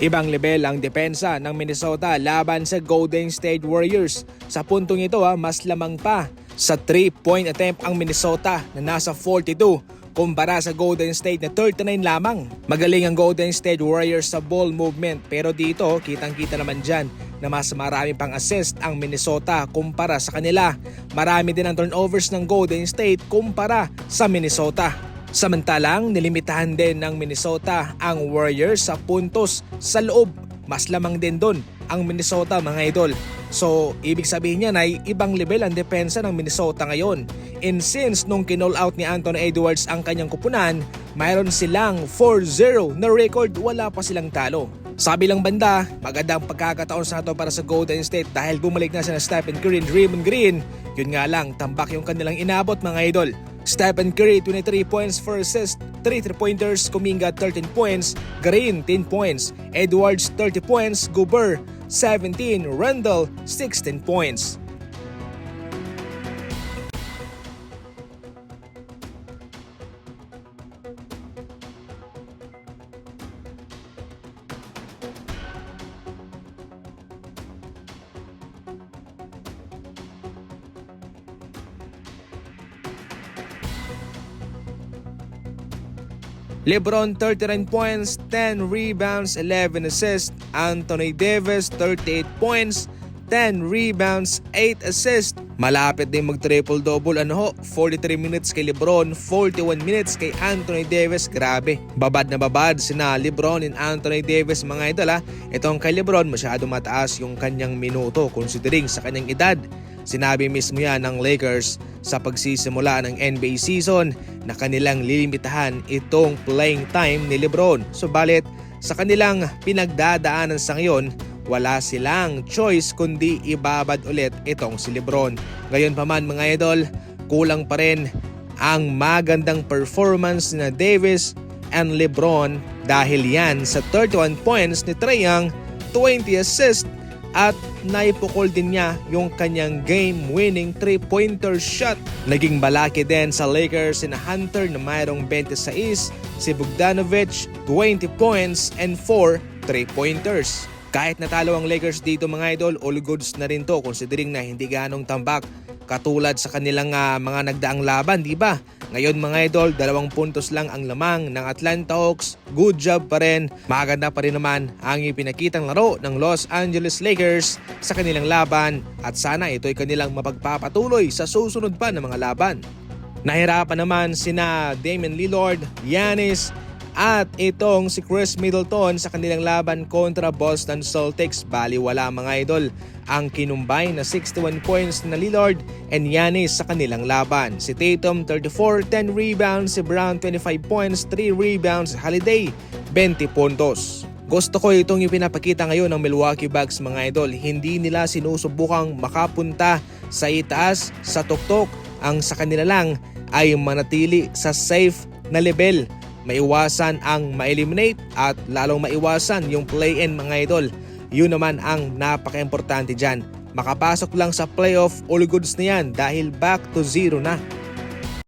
Ibang level ang depensa ng Minnesota laban sa Golden State Warriors. Sa puntong ito ha, mas lamang pa sa 3-point attempt ang Minnesota na nasa 42 kumpara sa Golden State na 39 lamang. Magaling ang Golden State Warriors sa ball movement pero dito kitang-kita naman dyan na mas marami pang assist ang Minnesota kumpara sa kanila. Marami din ang turnovers ng Golden State kumpara sa Minnesota. Samantalang nilimitahan din ng Minnesota ang Warriors sa puntos sa loob. Mas lamang din doon ang Minnesota mga idol. So, ibig sabihin niyan ay ibang level ang depensa ng Minnesota ngayon. And since nung kinall out ni Anthony Edwards ang kanyang kupunan, mayroon silang 4-0 na record wala pa silang talo. Sabi lang banda, magandang pagkakataon sa ito para sa Golden State dahil bumalik na sina Stephen Curry and Draymond Green. Yun nga lang, tambak yung kanilang inabot mga idol. Stephen Curry 23 points for assist, 3 3-pointers, Kuminga 13 points, Green 10 points, Edwards 30 points, Gobert 17, Randall 16 points. LeBron 39 points, 10 rebounds, 11 assists. Anthony Davis 38 points, 10 rebounds, 8 assists. Malapit din mag-triple-double ano ho, 43 minutes kay LeBron, 41 minutes kay Anthony Davis. Grabe, babad na babad sina LeBron and Anthony Davis mga idol ha. Itong kay LeBron masyado mataas yung kanyang minuto considering sa kanyang edad. Sinabi mismo yan ng Lakers sa pagsisimula ng NBA season na kanilang lilimitahan itong playing time ni Lebron. Subalit sa kanilang pinagdadaanan sa ngayon, wala silang choice kundi ibabad ulit itong si Lebron. Ngayon pa man mga idol, kulang pa rin ang magandang performance na Davis and Lebron dahil yan sa 31 points ni Trae Young, 20 assists at naipukol din niya yung kanyang game-winning 3-pointer shot. Naging balaki din sa Lakers na Hunter na mayroong 26, si Bogdanovich 20 points and 4 3-pointers. Kahit natalo ang Lakers dito mga idol, all goods na rin to considering na hindi ganong tambak katulad sa kanilang ah, mga nagdaang laban, di ba? Ngayon mga idol, dalawang puntos lang ang lamang ng Atlanta Hawks. Good job pa rin. Maganda pa rin naman ang ipinakitang laro ng Los Angeles Lakers sa kanilang laban at sana ito'y kanilang mapagpapatuloy sa susunod pa ng mga laban. Nahirapan naman sina Damian Lillard, Giannis, at itong si Chris Middleton sa kanilang laban kontra Boston Celtics. Bali wala mga idol ang kinumbay na 61 points na Lillard and Giannis sa kanilang laban. Si Tatum 34, 10 rebounds, si Brown 25 points, 3 rebounds, Holiday 20 puntos. Gusto ko itong ipinapakita ngayon ng Milwaukee Bucks mga idol. Hindi nila sinusubukang makapunta sa itaas, sa tuktok. Ang sa kanila lang ay manatili sa safe na level maiwasan ang ma-eliminate at lalong maiwasan yung play-in mga idol. Yun naman ang napaka-importante dyan. Makapasok lang sa playoff, all goods na yan dahil back to zero na